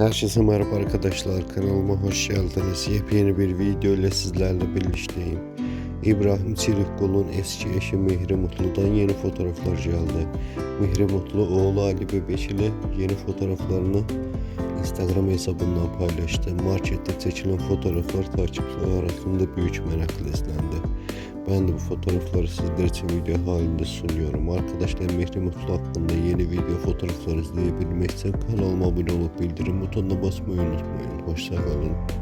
Herkese merhaba arkadaşlar kanalıma hoş geldiniz. Yepyeni bir video ile sizlerle birlikteyim. İbrahim Çelikkol'un eski eşi Mihri Mutlu'dan yeni fotoğraflar geldi. Mihri Mutlu oğlu Ali Bebeş ile yeni fotoğraflarını Instagram hesabından paylaştı. Markette çekilen fotoğraflar takipçiler arasında büyük merakla izlendi. Ben de bu fotoğrafları sizler için video halinde sunuyorum. Arkadaşlar Mehri Mutlu hakkında yeni video fotoğraflar izleyebilmek için kanalıma abone olup bildirim butonuna basmayı unutmayın. Hoşçakalın.